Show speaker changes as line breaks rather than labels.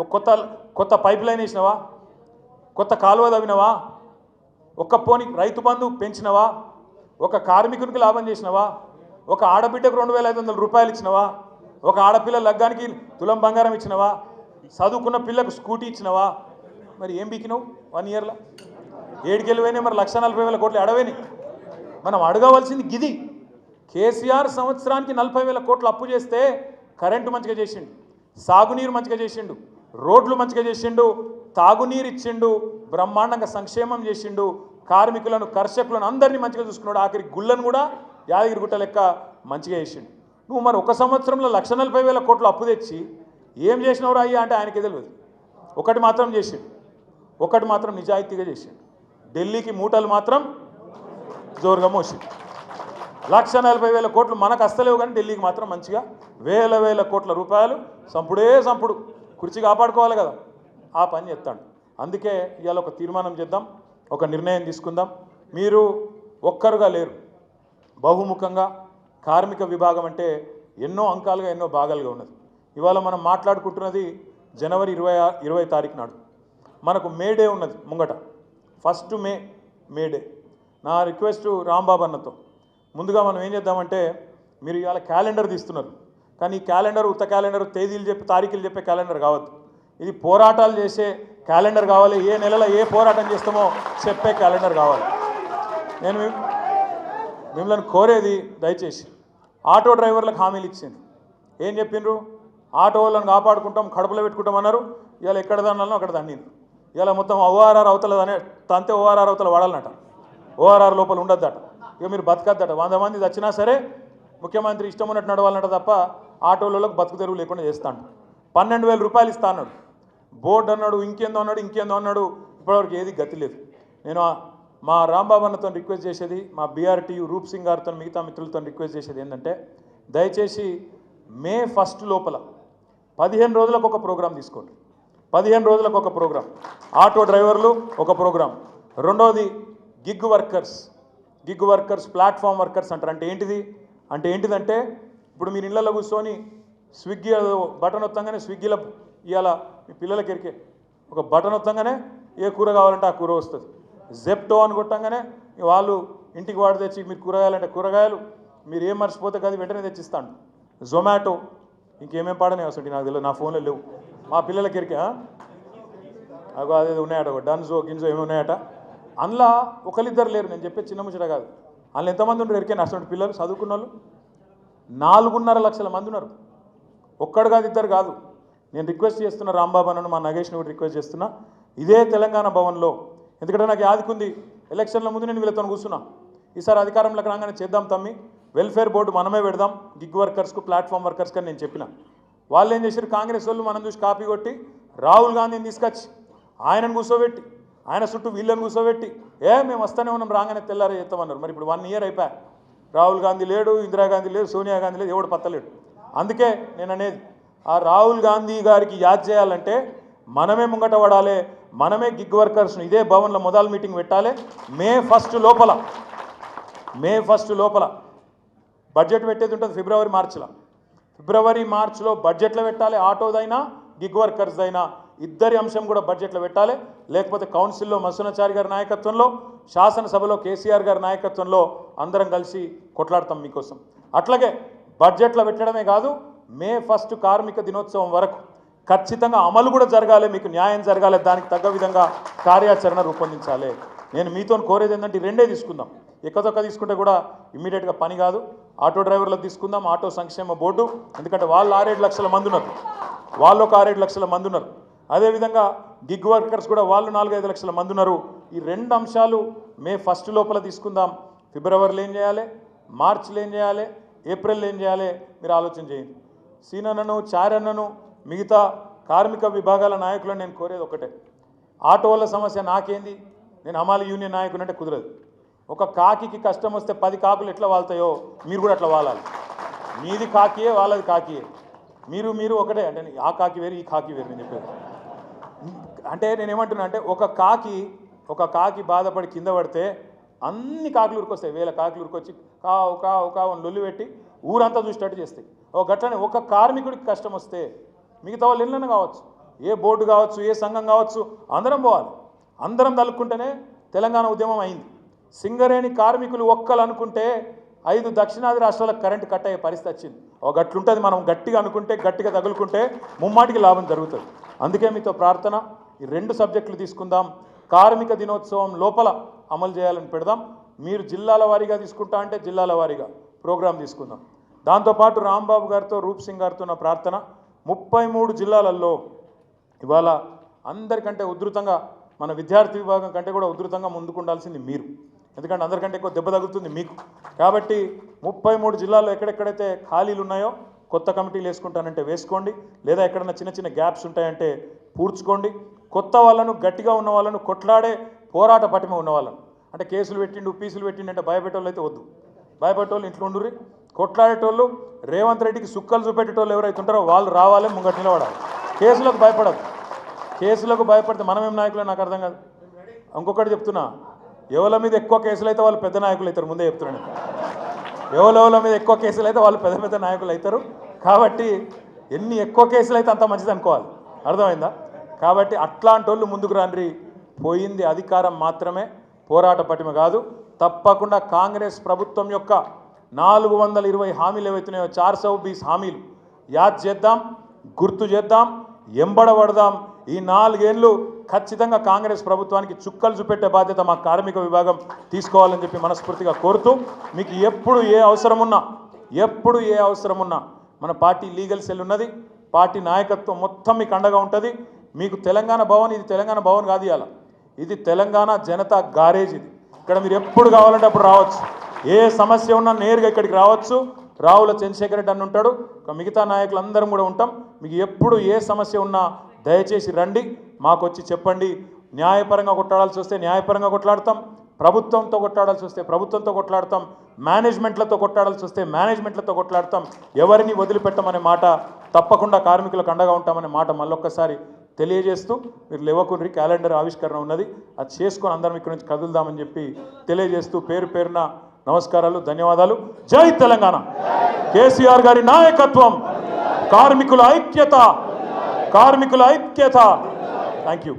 ఒక కొత్త కొత్త పైప్ లైన్ వేసినావా? కొత్త కాలువ తవ్వినవా? ఒక్క పోని రైతు బంధు పెంచినవా? ఒక కార్మికునికి లాభం చేసినవా? ఒక ఆడబిడ్డకు రెండు వేల ఐదు వందల రూపాయలు ఇచ్చినవా? ఒక ఆడపిల్ల లగ్గానికి తులం బంగారం ఇచ్చినవా? చదువుకున్న పిల్లకు స్కూటీ ఇచ్చినవా? మరి ఏం బీకినావు? వన్ ఇయర్లో? ఏడుకెళ్ళి పోయినాయి మరి లక్ష నలభై వేల కోట్లు అడవేని మనం అడగవలసింది గిది. కేసీఆర్ సంవత్సరానికి నలభై వేల కోట్లు అప్పు చేస్తే కరెంటు మంచిగా చేసిండు సాగునీరు మంచిగా చేసిండు రోడ్లు మంచిగా చేసిండు తాగునీరు ఇచ్చిండు బ్రహ్మాండంగా సంక్షేమం చేసిండు కార్మికులను కర్షకులను అందరినీ మంచిగా చూసుకున్నాడు. ఆఖరి గుళ్ళను కూడా యాదగిరి గుట్ట లెక్క మంచిగా చేసిండు. నువ్వు మరి ఒక సంవత్సరంలో లక్ష నలభై వేల కోట్లు అప్పు తెచ్చి ఏం చేసినవరా అయ్యా అంటే ఆయనకి తెలియదు. ఒకటి మాత్రం చేసిండు. ఒకటి మాత్రం నిజాయితీగా చేసిండు. ఢిల్లీకి మూటలు మాత్రం జోరుగా మోసిండు. లక్ష నలభై వేల కోట్లు మనకు అస్తలేవు కానీ ఢిల్లీకి మాత్రం మంచిగా వేల వేల కోట్ల రూపాయలు సంపుడే సంపుడు. కుర్చీ కాపాడుకోవాలి కదా. ఆ పని చెప్తాడు అందుకే ఇవాళ ఒక తీర్మానం చేద్దాం ఒక నిర్ణయం తీసుకుందాం. మీరు ఒక్కరుగా లేరు. బహుముఖంగా కార్మిక విభాగం అంటే ఎన్నో అంకాలుగా ఎన్నో భాగాలుగా ఉన్నది. ఇవాళ మనం మాట్లాడుకుంటున్నది జనవరి ఇరవై ఇరవై తారీఖు నాడు. మనకు మే డే ఉన్నది ముంగట. First May May Day. నా రిక్వెస్ట్ రాంబాబు అన్నతో. ముందుగా మనం ఏం చేద్దామంటే మీరు ఇవాళ క్యాలెండర్ తీస్తున్నారు. కానీ ఈ క్యాలెండర్ ఉత్త క్యాలెండర్ తేదీలు చెప్పి తారీఖులు చెప్పే క్యాలెండర్ కావద్దు. ఇది పోరాటాలు చేసే క్యాలెండర్ కావాలి. ఏ నెలలో ఏ పోరాటం చేస్తామో చెప్పే క్యాలెండర్ కావాలి. నేను మిమ్మల్ని కోరేది దయచేసి ఆటో డ్రైవర్లకు హామీలు ఇచ్చిండ్రు. ఏం చెప్పిండ్రు? ఆటో వాళ్ళని కాపాడుకుంటాం కడుపులో పెట్టుకుంటాం అన్నారు. ఇవాళ ఎక్కడ దన్నాలో అక్కడ దండిండ్రు. ఇవాళ మొత్తం ఓఆర్ఆర్ అవతల అనే తంతే ఓఆర్ఆర్ అవతల వాడాలన్నట ఓఆర్ఆర్ లోపల ఉండొద్దట. ఇక మీరు బతకద్దట. వంద మంది చచ్చినా సరే ముఖ్యమంత్రి ఇష్టం ఉన్నట్టు నడవాలన్నట తప్ప ఆటోలలో బతుకు తెరువు లేకుండా చేస్తాను పన్నెండు వేల రూపాయలు ఇస్తా అన్నాడు. బోర్డు అన్నాడు ఇంకేందో అన్నాడు ఇంకేందో అన్నాడు. ఇప్పటివరకు ఏది గతి లేదు. నేను మా రాంబాబు అన్నతో రిక్వెస్ట్ చేసేది మా బీఆర్టీయు రూప్ సింగ్ గారితో మిగతా మిత్రులతో రిక్వెస్ట్ చేసేది ఏంటంటే దయచేసి మే ఫస్ట్ లోపల పదిహేను రోజులకు ఒక ప్రోగ్రాం తీసుకోండి. పదిహేను రోజులకు ఒక ప్రోగ్రాం. ఆటో డ్రైవర్లు ఒక ప్రోగ్రాం. రెండోది gig workers. Gig workers platform workers అంటారు. అంటే ఏంటిది? అంటే ఏంటిదంటే ఇప్పుడు మీరు ఇళ్ళలో కూర్చొని స్విగ్గీ బటన్ వత్తంగానే స్విగ్గీలో ఇవాళ మీ పిల్లలకి ఎరికే ఒక బటన్ వత్తంగానే ఏ కూర కావాలంటే ఆ కూర వస్తుంది. జెప్టో అని కొట్టంగానే వాళ్ళు ఇంటికి వాడు తెచ్చి మీరు కూరగాయలంటే కూరగాయలు మీరు ఏం మర్చిపోతే కదా వెంటనే తెచ్చిస్తాను జొమాటో ఇంకేమేం పాడనే వస్తుంది నాకు తెలియదు నా ఫోన్లో లేవు. మా పిల్లలకి ఎరికే అగో అదే ఉన్నాయట ఒక డన్జో గింజో ఏమి ఉన్నాయట. అందులో ఒకరిద్దరు లేరు నేను చెప్పే చిన్న ముచ్చట కాదు. అందులో ఎంతమంది ఉంటారు ఎరికే? అటువంటి పిల్లలు చదువుకున్న వాళ్ళు నాలుగున్నర లక్షల మంది ఉన్నారు. ఒక్కడు కాదు ఇద్దరు కాదు. నేను రిక్వెస్ట్ చేస్తున్నా రాంబాబు అన్నను మా నగేష్ని కూడా రిక్వెస్ట్ చేస్తున్నా. ఇదే తెలంగాణ భవన్లో. ఎందుకంటే నాకు యాదికుంది ఎలక్షన్ల ముందు నేను వీళ్ళతో కూర్చున్నా. ఈసారి అధికారంలోకి రాగానే చేద్దాం తమ్మి. వెల్ఫేర్ బోర్డు మనమే పెడదాం. గిగ్ వర్కర్స్కు ప్లాట్ఫామ్ వర్కర్స్కి నేను చెప్పిన. వాళ్ళు ఏం చేశారు కాంగ్రెస్ వాళ్ళు మనం చూసి కాపీ కొట్టి రాహుల్ గాంధీని తీసుకొచ్చి ఆయనను కూర్చోబెట్టి ఆయన చుట్టూ వీళ్ళని కూర్చోబెట్టి ఏ మేము వస్తూనే ఉన్నాం రాగానే తెల్లారే చేస్తామన్నారు. మరి ఇప్పుడు వన్ ఇయర్ అయిపోయా. రాహుల్ గాంధీ లేడు ఇందిరాగాంధీ లేడు సోనియా గాంధీ లేదు ఎవడు పత్తలేడు. అందుకే నేను అనేది ఆ రాహుల్ గాంధీ గారికి యాద్ చేయాలంటే మనమే ముంగట పడాలి మనమే గిగ్ వర్కర్స్ను ఇదే భవన్లో మొదలు మీటింగ్ పెట్టాలి మే ఫస్ట్ లోపల మే ఫస్ట్ లోపల. బడ్జెట్ పెట్టేది ఉంటుంది ఫిబ్రవరి మార్చిలో. ఫిబ్రవరి మార్చిలో బడ్జెట్లో పెట్టాలి ఆటోదైనా గిగ్ వర్కర్స్దైనా ఇద్దరి అంశం కూడా బడ్జెట్లో పెట్టాలి. లేకపోతే కౌన్సిల్లో మసునాచారి గారి నాయకత్వంలో శాసనసభలో కేసీఆర్ గారి నాయకత్వంలో అందరం కలిసి కొట్లాడతాం మీకోసం. అట్లాగే బడ్జెట్లో పెట్టడమే కాదు మే ఫస్ట్ కార్మిక దినోత్సవం వరకు ఖచ్చితంగా అమలు కూడా జరగాలి మీకు న్యాయం జరగాలి దానికి తగ్గ విధంగా కార్యాచరణ రూపొందించాలి. నేను మీతో కోరేది ఏంటంటే రెండే తీసుకుందాం. ఎక్కదొక్క తీసుకుంటే కూడా ఇమ్మీడియట్గా పని కాదు. ఆటో డ్రైవర్లకు తీసుకుందాం ఆటో సంక్షేమ బోర్డు. ఎందుకంటే వాళ్ళు ఆరేడు లక్షల మంది ఉన్నారు. వాళ్ళు ఒక ఆరేడు లక్షల మంది ఉన్నారు. అదేవిధంగా గిగ్ వర్కర్స్ కూడా వాళ్ళు నాలుగైదు లక్షల మంది ఉన్నారు. ఈ రెండు అంశాలు మే ఫస్ట్ లోపల తీసుకుందాం. ఫిబ్రవరిలో ఏం చేయాలి? మార్చిలో ఏం చేయాలి? ఏప్రిల్లో ఏం చేయాలి? మీరు ఆలోచన చేయండి. సీనన్నను చారన్నను మిగతా కార్మిక విభాగాల నాయకులను నేను కోరేది ఒకటే. ఆటో వాళ్ళ సమస్య నాకేంది? నేను హమాలి యూనియన్ నాయకుని అంటే కుదరదు. ఒక కాకికి కష్టం వస్తే పది కాకులు ఎట్లా వాళ్తాయో మీరు కూడా అట్లా వాలాలి. మీది కాకియే వాళ్ళది కాకియే. మీరు మీరు ఒకటే. అంటే ఆ కాకి వేరు ఈ కాకి వేరు నేను చెప్పేది. అంటే నేను ఏమంటున్నా అంటే ఒక కాకి ఒక కాకి బాధపడి కింద పడితే అన్ని కాకులు ఉరికొస్తాయి. వేల కాకులు ఉరికొచ్చి కావు కావు కావు అని లొల్లి పెట్టి ఊరంతా చూసేటట్టు చేస్తాయి. ఒక గట్లనే ఒక కార్మికుడికి కష్టం వస్తే మిగతా వాళ్ళు ఎన్నైనా కావచ్చు. ఏ బోర్డు కావచ్చు ఏ సంఘం కావచ్చు అందరం పోవాలి. అందరం తలుక్కుంటేనే తెలంగాణ ఉద్యమం అయింది. సింగరేణి కార్మికులు ఒక్కలు అనుకుంటే ఐదు దక్షిణాది రాష్ట్రాలకు కరెంటు కట్ అయ్యే పరిస్థితి వచ్చింది. ఒక గట్లుంటుంది మనం గట్టిగా అనుకుంటే గట్టిగా తగులుకుంటే ముమ్మాటికి లాభం జరుగుతుంది. అందుకే మీతో ప్రార్థన. ఈ రెండు సబ్జెక్టులు తీసుకుందాం. కార్మిక దినోత్సవం లోపల అమలు చేయాలని పెడదాం. మీరు జిల్లాల వారీగా తీసుకుంటా అంటే జిల్లాల వారీగా ప్రోగ్రాం తీసుకుందాం. దాంతోపాటు రాంబాబు గారితో రూప్ సింగ్ గారితో నా ప్రార్థన ముప్పై మూడు జిల్లాలలో ఇవాళ అందరికంటే ఉధృతంగా మన విద్యార్థి విభాగం కంటే కూడా ఉధృతంగా ముందుకుండాల్సింది మీరు. ఎందుకంటే అందరికంటే ఎక్కువ దెబ్బ తగులుతుంది మీకు. కాబట్టి ముప్పై మూడు జిల్లాల్లో ఎక్కడెక్కడైతే ఖాళీలు ఉన్నాయో కొత్త కమిటీలు వేసుకుంటానంటే వేసుకోండి. లేదా ఎక్కడన్నా చిన్న చిన్న గ్యాప్స్ ఉంటాయంటే పూడ్చుకోండి. కొత్త వాళ్ళను గట్టిగా ఉన్న వాళ్ళను కొట్లాడే పోరాట పటిమ ఉన్న వాళ్ళను అంటే కేసులు పెట్టిండు పీసులు పెట్టిండు అంటే భయపెట్టేవాళ్ళు అయితే వద్దు. భయపెట్టేవాళ్ళు ఇంట్లో ఉండుర్రి. కొట్లాడేటోళ్ళు రేవంత్ రెడ్డికి సుక్కలు చూపెట్టేటోళ్ళు ఎవరైతే ఉంటారో వాళ్ళు రావాలి ముంగట నిలబడాలి. కేసులకు భయపడదు. కేసులకు భయపడితే మనమేం నాయకులు నాకు అర్థం కాదు. ఇంకొకటి చెప్తున్నా. ఎవరి మీద ఎక్కువ కేసులు అయితే వాళ్ళు పెద్ద నాయకులు అవుతారు. ముందే చెప్తున్నాను ఎవరెవరి మీద ఎక్కువ కేసులు అయితే వాళ్ళు పెద్ద పెద్ద నాయకులు అవుతారు. కాబట్టి ఎన్ని ఎక్కువ కేసులు అయితే అంత మంచిది అనుకోవాలి. అర్థమైందా? కాబట్టి అట్లాంటి వాళ్ళు ముందుకు రండి పోయింది అధికారం మాత్రమే పోరాట పటిమ కాదు. తప్పకుండా కాంగ్రెస్ ప్రభుత్వం యొక్క నాలుగు వందల ఇరవై హామీలు ఏవైతున్నాయో చార్ సౌ బీస్ హామీలు యాద్ చేద్దాం గుర్తు చేద్దాం ఎంబడబడదాం ఈ నాలుగేళ్ళు ఖచ్చితంగా కాంగ్రెస్ ప్రభుత్వానికి చుక్కలు చూపెట్టే బాధ్యత మా కార్మిక విభాగం తీసుకోవాలని చెప్పి మనస్ఫూర్తిగా కోరుతూ మీకు ఎప్పుడు ఏ అవసరం ఉన్నా ఎప్పుడు ఏ అవసరం ఉన్నా మన పార్టీ లీగల్ సెల్ ఉన్నది పార్టీ నాయకత్వం మొత్తం మీకు అండగా ఉంటుంది. మీకు తెలంగాణ భవన్ ఇది తెలంగాణ భవన్ కాదు ఇవాళ ఇది తెలంగాణ జనతా గారేజ్ ఇది. ఇక్కడ మీరు ఎప్పుడు కావాలంటే అప్పుడు రావచ్చు. ఏ సమస్య ఉన్నా నేరుగా ఇక్కడికి రావచ్చు. రావుల చంద్రశేఖర్ రెడ్డి అని ఉంటాడు. మిగతా మిగతా నాయకులందరం కూడా ఉంటాం. మీకు ఎప్పుడు ఏ సమస్య ఉన్నా దయచేసి రండి. మాకు వచ్చి చెప్పండి. న్యాయపరంగా కొట్లాడాల్సి వస్తే న్యాయపరంగా కొట్లాడతాం. ప్రభుత్వంతో కొట్లాడాల్సి వస్తే ప్రభుత్వంతో కొట్లాడతాం. మేనేజ్మెంట్లతో కొట్లాడాల్సి వస్తే మేనేజ్మెంట్లతో కొట్లాడతాం. ఎవరిని వదిలిపెట్టమనే మాట తప్పకుండా కార్మికులకు అండగా ఉంటామనే మాట మళ్ళొక్కసారి తెలియజేస్తూ మీరు లేవకుండ్రి క్యాలెండర్ ఆవిష్కరణ ఉన్నది. అది చేసుకొని అందరం ఇక్కడి నుంచి కదులుదామని చెప్పి తెలియజేస్తూ పేరు పేరున నమస్కారాలు ధన్యవాదాలు. జై తెలంగాణ! కేసీఆర్ గారి నాయకత్వం కార్మికుల ఐక్యత కార్మికుల ఐక్యత. Thank you